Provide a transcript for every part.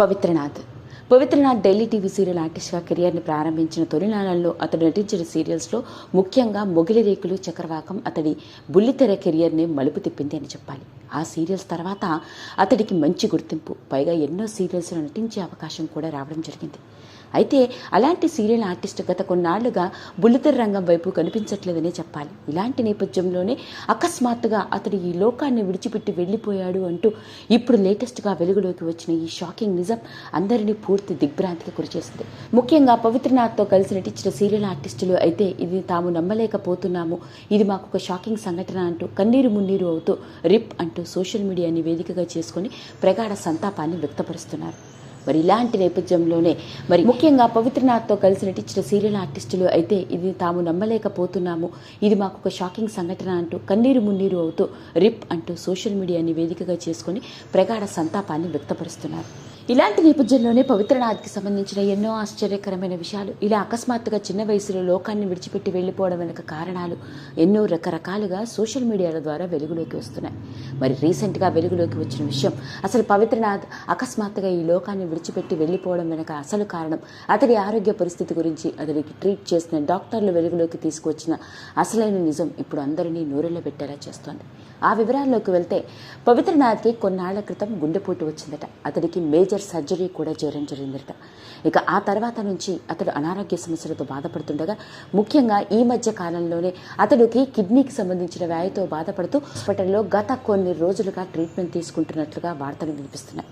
Pavitranath. Pavitranath Delhi TV serial ఆర్టిస్ట్గా కెరియర్ని ప్రారంభించిన తొలినాళ్ళలో అతడు నటించిన సీరియల్స్లో ముఖ్యంగా మొగిలి రేకులు చక్రవాకం అతడి బుల్లితెర కెరియర్ని మలుపు తిప్పింది అని చెప్పాలి. ఆ సీరియల్స్ తర్వాత అతడికి మంచి గుర్తింపు. పైగా ఎన్నో సీరియల్స్లో నటించే అవకాశం కూడా రావడం జరిగింది. అయితే అలాంటి సీరియల్ ఆర్టిస్ట్ గత కొన్నాళ్ళుగా బుల్లితెర రంగం వైపు కనిపించట్లేదనే చెప్పాలి. ఇలాంటి నేపథ్యంలోనే అకస్మాత్తుగా అతడు ఈ లోకాన్ని విడిచిపెట్టి వెళ్ళిపోయాడు అంటూ ఇప్పుడు లేటెస్ట్గా వెలుగులోకి వచ్చిన ఈ షాకింగ్ నిజం అందరినీ పూర్తి దిగ్భ్రాంతికి గురిచేసింది. ముఖ్యంగా పవిత్రనాథ్తో కలిసి నటించిన సీరియల్ ఆర్టిస్టులు అయితే ఇది తాము నమ్మలేకపోతున్నాము. ఇది మాకు ఒక షాకింగ్ సంఘటన అంటూ కన్నీరు మున్నీరు అవుతూ రిప్ అంటూ అంటూ సోషల్ మీడియాని వేదికగా చేసుకుని ప్రగాఢ సంతాపాన్ని వ్యక్తపరుస్తున్నారు. మరి ఇలాంటి నేపథ్యంలోనే మరి ముఖ్యంగా పవిత్రనాథ్తో కలిసి నటించిన సీరియల్ ఆర్టిస్టులు అయితే ఇది తాము నమ్మలేకపోతున్నాము. ఇది మాకు ఒక షాకింగ్ సంఘటన అంటూ కన్నీరు మున్నీరు అవుతూ రిప్ అంటూ సోషల్ మీడియాని వేదికగా చేసుకుని ప్రగాఢ సంతాపాన్ని వ్యక్తపరుస్తున్నారు. ఇలాంటి నేపథ్యంలోనే పవిత్రనాథ్కి సంబంధించిన ఎన్నో ఆశ్చర్యకరమైన విషయాలు. ఇలా అకస్మాత్తుగా చిన్న వయసులో లోకాన్ని విడిచిపెట్టి వెళ్ళిపోవడం వెనుక కారణాలు ఎన్నో రకరకాలుగా సోషల్ మీడియాల ద్వారా వెలుగులోకి వస్తున్నాయి. మరి రీసెంట్గా వెలుగులోకి వచ్చిన విషయం అసలు పవిత్రనాథ్ అకస్మాత్తుగా ఈ లోకాన్ని విడిచిపెట్టి వెళ్ళిపోవడం వెనుక అసలు కారణం అతడి ఆరోగ్య పరిస్థితి గురించి అతడికి ట్రీట్ చేసిన డాక్టర్లు వెలుగులోకి తీసుకొచ్చిన అసలైన నిజం ఇప్పుడు అందరినీ నూరెళ్ళ పెట్టేలా చేస్తోంది. ఆ వివరాల్లోకి వెళ్తే పవిత్రనాథ్కి కొన్నాళ్ళ క్రితం గుండెపోటు వచ్చిందట. అతడికి మేజర్ సర్జరీ కూడా చేయడం జరిగిందట. ఇక ఆ తర్వాత నుంచి అతడు అనారోగ్య సమస్యలతో బాధపడుతుండగా ముఖ్యంగా ఈ మధ్య కాలంలోనే అతడికి కిడ్నీకి సంబంధించిన వ్యాధితో బాధపడుతూ హాస్పిటల్లో గత కొన్ని రోజులుగా ట్రీట్మెంట్ తీసుకుంటున్నట్లుగా వార్తలు వినిపిస్తున్నాయి.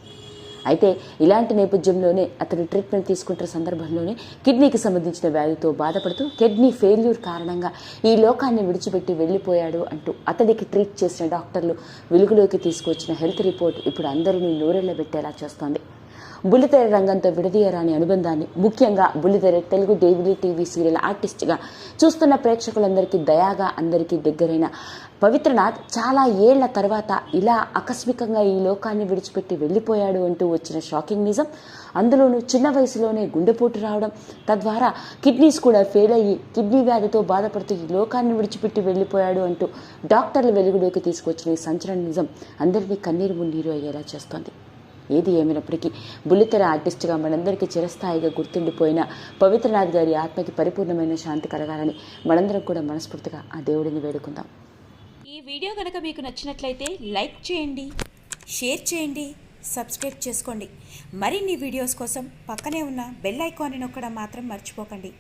అయితే ఇలాంటి నేపథ్యంలోనే అతను ట్రీట్మెంట్ తీసుకుంటున్న సందర్భంలోనే కిడ్నీకి సంబంధించిన వ్యాధితో బాధపడుతూ కిడ్నీ ఫెయిల్యూర్ కారణంగా ఈ లోకాన్ని విడిచిపెట్టి వెళ్ళిపోయాడు అంటూ అతడికి ట్రీట్ చేసిన డాక్టర్లు వెలుగులోకి తీసుకొచ్చిన హెల్త్ రిపోర్ట్ ఇప్పుడు అందరినీ నూరెళ్ళబెట్టేలా చేస్తోంది. బుల్లితెర రంగంతో విడదీయరాని అనుబంధాన్ని ముఖ్యంగా బుల్లితెర తెలుగు డేవిలీ టీవీ సీరియల్ ఆర్టిస్ట్గా చూస్తున్న ప్రేక్షకులందరికీ దయాగా అందరికీ దగ్గరైన పవిత్రనాథ్ చాలా ఏళ్ళ తర్వాత ఇలా ఆకస్మికంగా ఈ లోకాన్ని విడిచిపెట్టి వెళ్ళిపోయాడు అంటూ వచ్చిన షాకింగ్ నిజం. అందులోనూ చిన్న వయసులోనే గుండెపోటు రావడం తద్వారా కిడ్నీస్ కూడా ఫెయిల్ అయ్యి కిడ్నీ వ్యాధితో బాధపడుతూ ఈ లోకాన్ని విడిచిపెట్టి వెళ్ళిపోయాడు అంటూ డాక్టర్లు వెలుగులోకి తీసుకొచ్చిన ఈ సంచలన నిజం అందరినీ కన్నీరు మున్నీరు అయ్యేలా చేస్తోంది. ఏది ఏమైనప్పటికీ బుల్లితెర ఆర్టిస్ట్గా మనందరికీ చిరస్థాయిగా గుర్తుండిపోయిన పవిత్రనాథ్ గారి ఆత్మకి పరిపూర్ణమైన శాంతి కలగాలని మనందరం కూడా మనస్ఫూర్తిగా ఆ దేవుడిని వేడుకుందాం. ఈ వీడియో కనుక మీకు నచ్చినట్లయితే లైక్ చేయండి షేర్ చేయండి సబ్స్క్రైబ్ చేసుకోండి. మరిన్ని వీడియోస్ కోసం పక్కనే ఉన్న బెల్ ఐకాన్ని నొక్కడం మాత్రం మర్చిపోకండి.